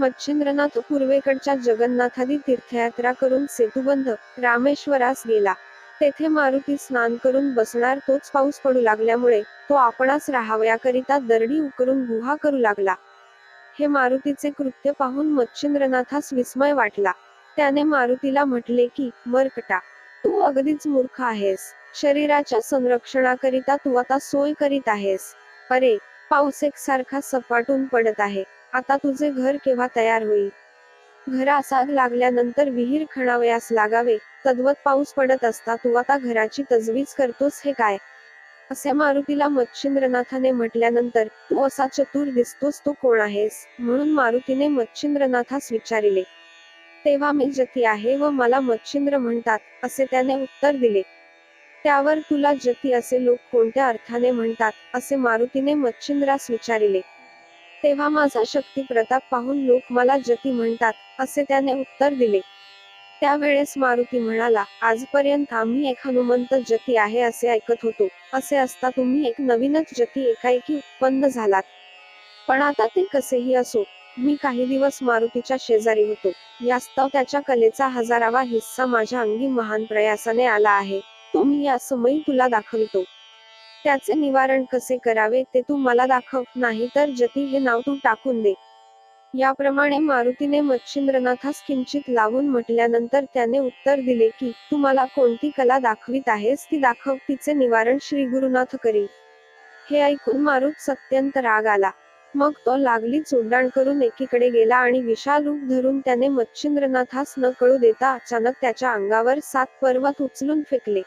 मच्छिंद्रनाथ पूर्वेकडच्या जगन्नाथादी तीर्थयात्रा करून सेतुबंध रामेश्वरास गेला. तेथे मारुती स्नान करून बसणार तोच पाऊस पडू लागल्यामुळे तो आपणास राहावयाकरिता दरडी उकरून गुहा करू लागला. हे मारुतीचे कृत्य पाहून मच्छिंद्रनाथास विस्मय वाटला. त्याने मारुतीला म्हटले की मरकटा तू अगदीच मूर्ख आहेस. शरीराच्या संरक्षणाकरिता तू आता सोय करीत आहेस. अरे पाऊस एकसारखा सपाटून पडत आहे. आता तुझे घर केव्हा तयार होईल? घरास आग लागल्यानंतर विहीर खणावयास लागावे तद्वत पाऊस पडत असता तू आता घराची तजवीज करतोस हे काय? असे मारुतीला मच्छिंद्रनाथाने म्हटल्यानंतर तू असा चतुर दिसतोस तू कोण आहेस? म्हणून मारुतीने मच्छिंद्रनाथास विचारिले. तेव्हा मी जती आहे व मला मच्छिंद्र म्हणतात असे त्याने उत्तर दिले. त्यावर तुला जती असे लोक कोणत्या अर्थाने म्हणतात? असे मारुतीने मच्छिंद्रास विचारिले. तेव्हा माझा शक्ती प्रताप पाहून लोक मला जती म्हणतात असे त्याने उत्तर दिले. त्यावेळेस मारुती म्हणाला आजपर्यंत आम्ही एक हनुमंत जती आहे असे ऐकत होतो असे असता तुम्ही एक नवीनच जती एकाएकी उत्पन्न झालात. पण आता ते कसेही असो मी काही दिवस मारुतीच्या शेजारी होतो यास्तव त्याच्या कलेचा हजारावा हिस्सा माझ्या अंगी महान प्रयासाने आला आहे तो मी या समयी तुला दाखवितो. त्याचे निवारण कसे करावे ते तू मला दाखव नाही तर जती हे नाव तू टाकून दे. याप्रमाणे मारुतीने मच्छिंद्रनाथास किंचित लावून म्हटल्यानंतर त्याने उत्तर दिले की तू मला कोणती कला दाखवित आहेस ती दाखव तिचे निवारण श्री गुरुनाथ करी हे ऐकून मारुत सत्यंत राग आला. मग तो लागलीच उड्डाण करून एकीकडे गेला आणि विशाल रूप धरून त्याने मच्छिंद्रनाथास न कळू देता अचानक त्याच्या अंगावर सात पर्वत उचलून फेकले.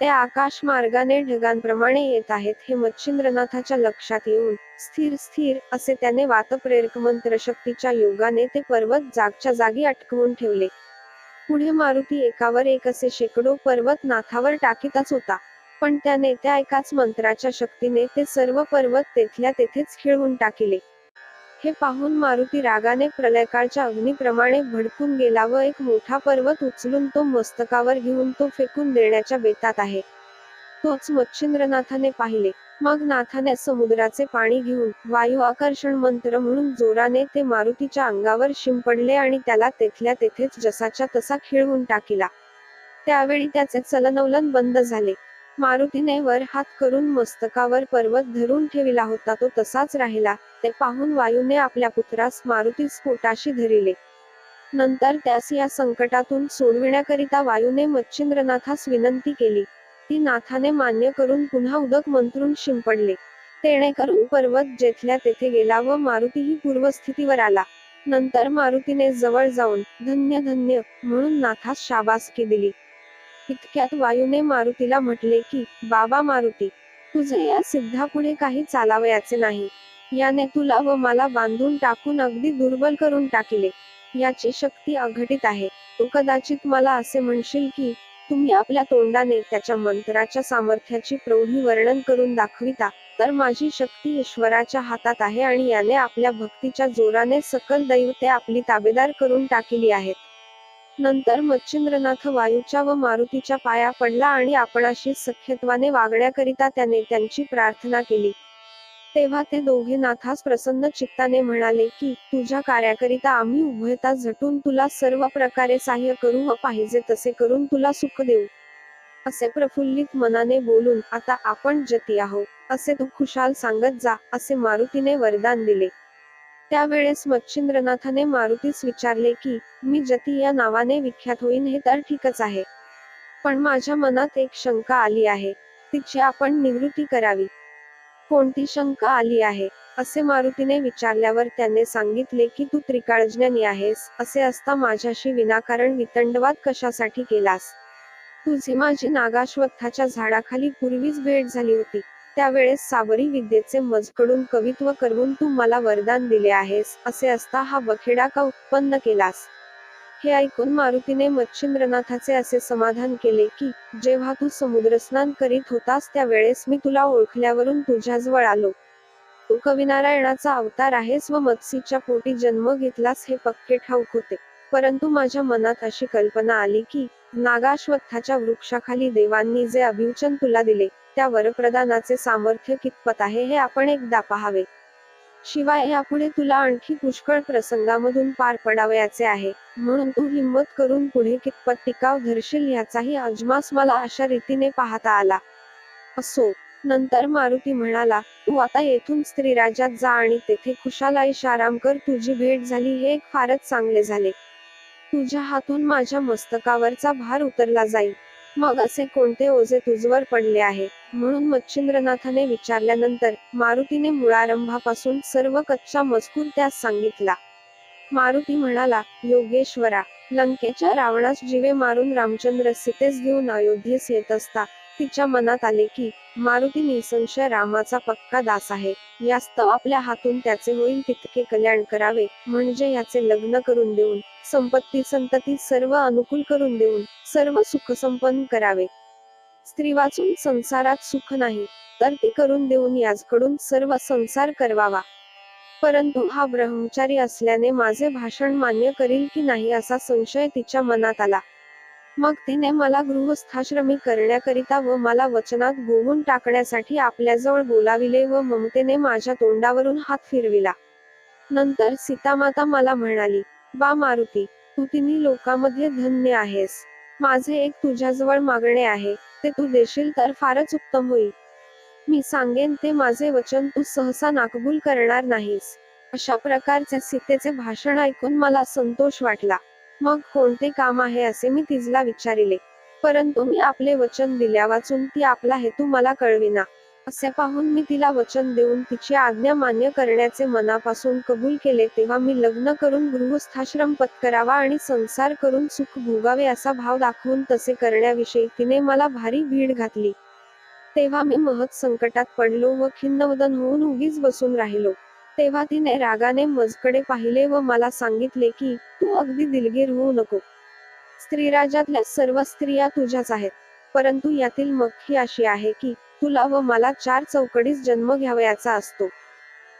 ते आकाश मार्गाने ढगांप्रमाणे येत आहेत हे मच्छिंद्रनाथाच्या लक्षात येऊन स्थिर स्थिर असे त्याने वातप्रेरक मंत्रशक्तीच्या योगाने ते पर्वत जागच्या जागी अटकवून ठेवले. पुढे मारुती एकावर एक असे शेकडो पर्वत नाथावर टाकीतच होता. पण त्याने त्या एकाच मंत्राच्या शक्तीने ते सर्व पर्वत तेथल्या तेथेच खिळवून टाकिले. हे पाहून मारुती रागाने प्रलयकाळच्या अग्नीप्रमाणे भडकून गेला व एक मोठा पर्वत उचलून तो मस्तकावर घेऊन तो फेकून देण्याच्या बेतात आहे. तोच मच्छिंद्रनाथाने पाहिले. मग नाथाने समुद्राचे पाणी घेऊन वायू आकर्षण मंत्र म्हणून जोराने ते मारुतीच्या अंगावर शिंपडले आणि त्याला तेथल्या तेथेच जसाच्या तसा खिळवून टाकिला. त्यावेळी त्याचे चलनवलन बंद झाले. मारुतीने वर हात करून मस्तकावर पर्वत धरून ठेविला होता तो तसाच राहिला ते पाहून वायूने आपल्या पुत्रास मारुती स्फोटाशी धरिले. नंतर त्यास या संकटातून सोडविण्याकरिता वायूने मच्छिंद्रनाथास विनंती केली. ती नाथाने मान्य करून पुन्हा उदक मंत्रून शिंपडले. तेणे करून पर्वत जेथल्या तेथे गेला व मारुतीही पूर्वस्थितीवर आला. नंतर मारुतीने जवळ जाऊन धन्य धन्य म्हणून नाथास शाबासकी दिली. इतक्यात वायूने मारुतीला म्हटले की बाबा मारुती तुझे या सिद्धापुढे काही चालावयाचे नाही. याने तुला व मला बांधून टाकून अगदी दुर्बल करून टाकिले. याची शक्ती अघटित आहे. तू कदाचित मला असे म्हणशील की तुम्ही आपल्या तोंडाने त्याच्या मंत्राच्या सामर्थ्याची प्रौढी वर्णन करून दाखविता तर माझी शक्ती ईश्वराच्या हातात आहे आणि याने आपल्या भक्तीच्या जोराने सकल दैवते आपली ताबेदार करून टाकली आहेत. नंतर मच्छिंद्रनाथ वायूच्या व मारुतीच्या पाया पडला आणि आपणाशी सख्यत्वाने वागण्याकरिता त्याने त्यांची प्रार्थना केली. तेव्हा ते दोघे नाथास प्रसन्न चित्ताने म्हणाले की तुझ्या कार्याकरिता आम्ही उभयता झटून तुला सर्व प्रकारे सहाय्य करू व पाहिजे तसे करून तुला सुख देऊ असे प्रफुल्लित मनाने बोलून आता आपण जती आहोत असे तू खुशाल सांगत जा असे मारुतीने वरदान दिले. त्यावेळेस मच्छिंद्रनाथाने मारुतीस विचारले की मी जती या नावाने विख्यात होईन हे तर ठीकच आहे. पण माझ्या मनात एक शंका आली आहे. तिची आपण निवृत्ती करावी. कोणती शंका आली आहे? असे मारुतीने विचारल्यावर त्याने सांगितले की तू त्रिकाळज्ञानी आहेस. असे असता माझ्याशी विनाकारण वितंडवाद कशासाठी केलास? तुझी माझी नागाश्वत्थाच्या झाडाखाली पूर्वीच भेट झाली होती. त्यावेळेस सावरी विद्येचे मजकडून कवित्व करून तू मला वरदान दिले आहेस असे असता हा बखेडा का उत्पन्न केलास? हे ऐकून मारुतीने मच्छिंद्रनाथाचे असे समाधान केले की जेव्हा तू समुद्रस्नान करीत होतास त्यावेळेस मी तुला ओळखल्यावरून तुझ्याजवळ आलो. तू कविनारायणाचा अवतार आहेस व मत्सीच्या पोटी जन्म घेतलास हे पक्के ठाऊक होते. परंतु माझ्या मनात अशी कल्पना आली की नागाश्वत्थाच्या वृक्षाखाली देवांनी जे अभिवचन तुला दिले त्या वरप्रदानाचे सामर्थ्य कितपत आहे हे आपण एकदा पाहावे. शिवाय यापुढे तुला आणखी पुष्कळ प्रसंगामधून पार पडावयाचे आहे म्हणून तू हिंमत करून पुढे कितपत टिकाव धरशील याचाही अजमास मला अशा रीतीने पाहता आला. असो नंतर मारुती म्हणाला तू आता येथून स्त्रीराज्यात जा आणि तेथे खुशाला इशाराम कर तुझी भेट झाली हे एक फारच चांगले झाले. तुझ्या हातून माझ्या मस्तकावरचा भार उतरला जाईल. मग असे कोणते ओझे तुझवर पडले आहे? म्हणून मच्छिंद्रनाथाने विचारल्यानंतर मारुतीने मुळारंभापासून सर्व कच्चा मजकूर त्यास सांगितला. मारुती म्हणाला योगेश्वरा लंकेच्या रावणास जीवे मारून रामचंद्र सीतेस घेऊन अयोध्येस येत असता. तिच्या मनात आले की मारुती निसंशय रामाचा पक्का दास आहे. यास्तव आपल्या हातून त्याचे होईल तितके कल्याण करावे म्हणजे याचे लग्न करून देऊन संपत्ती संतती सर्व अनुकूल करून देऊन सर्व सुख संपन्न करावे. स्त्री वाचून संसारात सुख नाही तर ती करून देऊन याचकडून सर्व संसार करवावा. परंतु हा ब्रह्मचारी असल्याने माझे भाषण मान्य करील की नाही असा संशय तिच्या मनात आला. मग तिने मला गृहस्थाश्रमी करण्याकरिता व मला वचनात गोवून टाकण्यासाठी आपल्याजवळ बोलाविले व ममतेने माझ्या तोंडावरून हात फिरविला. नंतर सीतामाता मला म्हणाली बा मारुती तू तिन्ही लोकांमध्ये धन्य आहेस. माझे एक तुझ्याजवळ मागणे आहे ते तू देशील तर फारच उत्तम होईल. मी सांगेन ते माझे वचन तू सहसा नाकबूल करणार नाहीस. अशा प्रकारचे सीतेचे भाषण ऐकून मला संतोष वाटला. मग कोणते काम आहे असे मी तिजला विचारिले. परंतु मी आपले वचन दिल्या वाचून ती आपला हेतू मला कळविना. असे पाहून मी तिला वचन देऊन तिची आज्ञा मान्य करण्याचे मनापासून कबूल केले तेव्हा मी लग्न करून गृहस्थाश्रम पत्करावा आणि संसार करून सुख भोगावे असा भाव दाखवून तसे करण्याविषयी तिने मला भारी भीड घातली. तेव्हा मी महत संकटात पडलो व खिन्नवदन होऊन उगीच बसून राहिलो. तेव्हा तिने रागाने मजकडे पाहिले व मला सांगितले की तू अगदी दिलगीर होऊ नको. स्त्रीराजातल्या सर्व स्त्रिया तुझ्याच आहेत. परंतु यातील मग ही अशी आहे की तुला व मला चार चौकडीस जन्म घ्यावयाचा असतो.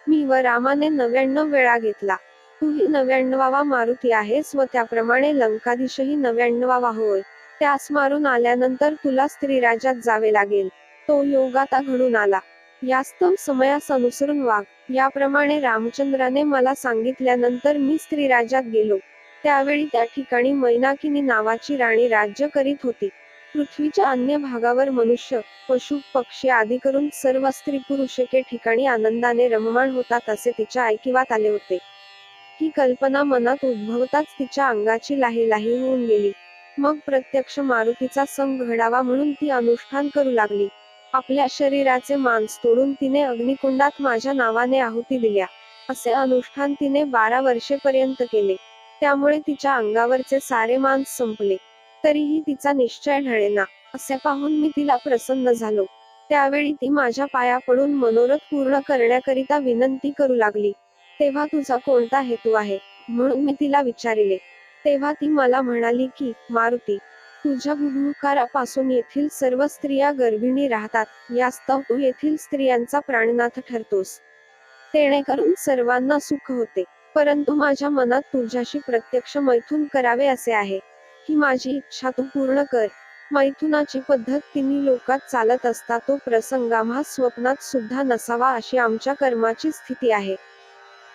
मी व रामाने नव्याण्णव वेळा घेतला. तूही नव्याण्णवावा मारुती आहेस व त्याप्रमाणे लंकाधीशही नव्याण्णवावा होय. त्यास मारून आल्यानंतर तुला स्त्रीराजात जावे लागेल. तो योगाता घडून आला. यास्तव समयास अनुसरून वाघ. याप्रमाणे रामचंद्राने मला सांगितल्यानंतर मी स्त्रीराजात गेलो. त्यावेळी त्या ठिकाणी मैनाकिनी नावाची राणी राज्य करीत होती. पृथ्वीच्या अन्य भागावर मनुष्य पशु पक्षी आदी करून सर्व स्त्री पुरुष एके ठिकाणी आनंदाने रममाण होतात असे तिच्या ऐकिवात आले होते. ही कल्पना मनात उद्भवताच तिच्या अंगाची लाही लाही होऊन गेली. मग प्रत्यक्ष मारुतीचा संग घडावा म्हणून ती अनुष्ठान करू लागली. आपल्या शरीराचे मांस तोडून तिने अग्निकुंडात माझ्या नावाने आहुती दिल्या असे अनुष्ठान तिने बारा वर्षेपर्यंत केले. त्यामुळे तिच्या अंगावरचे सारे मांस संपले. तरीही तिचा निश्चय ढळेना असे पाहून मी तिला प्रसन्न झालो. त्यावेळी ती माझ्या पाया पडून मनोरथ पूर्ण करण्याकरिता विनंती करू लागली तेव्हा तुझा कोणता हेतू आहे? म्हणून मी तिला विचारिले. तेव्हा ती मला म्हणाली की मारुती तुझ्या बुभुकारापासून येथील सर्व स्त्रिया गर्भिणी राहतात. यास्तव तू येथील स्त्रियांचा प्राणनाथ ठरतोस. तेणेकरून सर्वांना सुख होते. परंतु माझ्या मनात तुझ्याशी प्रत्यक्ष मैथून करावे असे आहे. ही माझी इच्छा तू पूर्ण कर. मैथुनाची पद्धत तिन्ही लोकात चालत असता तो प्रसंग आम्हा स्वप्नात सुद्धा नसावा अशी आमच्या कर्माची स्थिती आहे.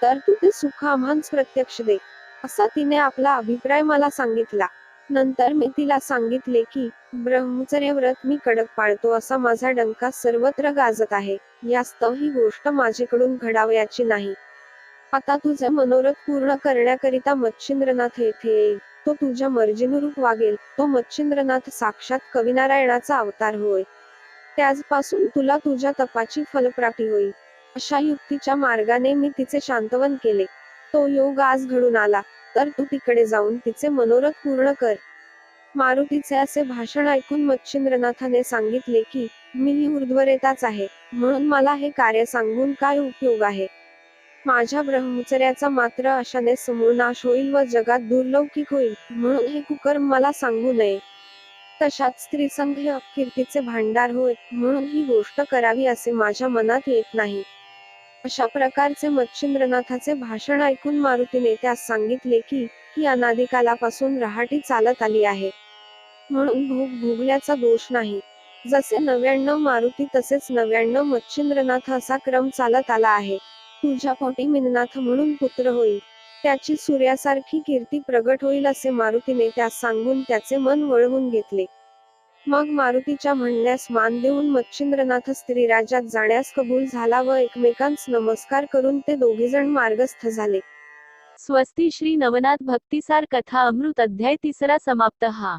तर तू ते सुख आम्हाच प्रत्यक्ष दे. असा तिने आपला अभिप्राय मला सांगितला. नंतर मी तिला सांगितले की ब्रह्मचर्य व्रत मी कडक पाळतो असा माझा डंका सर्वत्र गाजत आहे. यास्तव ही गोष्ट माझ्याकडून घडावयाची नाही. आता तुझे मनोरथ पूर्ण करण्याकरिता मच्छिंद्रनाथ येथे येईल. तो तुझ्या मर्जीनुरूप वागेल. तो मच्छिंद्रनाथ साक्षात कविनारायणाचा अवतार होय. त्याचपासून तुला तुझ्या तपाची फलप्राप्ती होईल. अशा युक्तीच्या मार्गाने मी तिचे शांतवन केले. तो योग आज घडून आला. तर तू तिकडे जाऊन तिचे मनोरथ पूर्ण कर. मारुतीचे असे भाषण ऐकून मच्छिंद्रनाथाने सांगितले की मी उर्ध्वरेताच आहे म्हणून मला हे कार्य सांगून काय उपयोग आहे? माझ्या ब्रह्मचर्याचा मात्र अशाने समूळ नाश होईल व जगात दुर्लौकिक होईल म्हणून हे कुकर्म मला सांगू नये. तशात स्त्री संघ हे अपकीर्तीचे भांडार होय म्हणून ही गोष्ट करावी असे माझ्या मनात येत नाही. अशा प्रकारचे मच्छिंद्रनाथाचे भाषण ऐकून मारुतीने त्यास सांगितले की ही अनादिकालापासून रहाटी चालत आली आहे. म्हणून भूक भोगल्याचा दोष नाही. जसे नव्याण्णव मारुती तसेच नव्याण्णव मच्छिंद्रनाथ असा क्रम चालत आला आहे. तुझ्या पोटी मिननाथ म्हणून पुत्र होईल. त्याची सूर्यासारखी कीर्ती प्रगट होईल असे मारुतीने त्यास सांगून त्याचे मन वळवून घेतले. मग मारुतीच्या म्हणण्यास मान देऊन मच्छिंद्रनाथ स्त्रीराजात जाण्यास कबूल झाला व एकमेकांस नमस्कार करून ते दोघेजण मार्गस्थ झाले. स्वस्ती श्री नवनाथ भक्तिसार कथा अमृत अध्याय तिसरा समाप्त हा.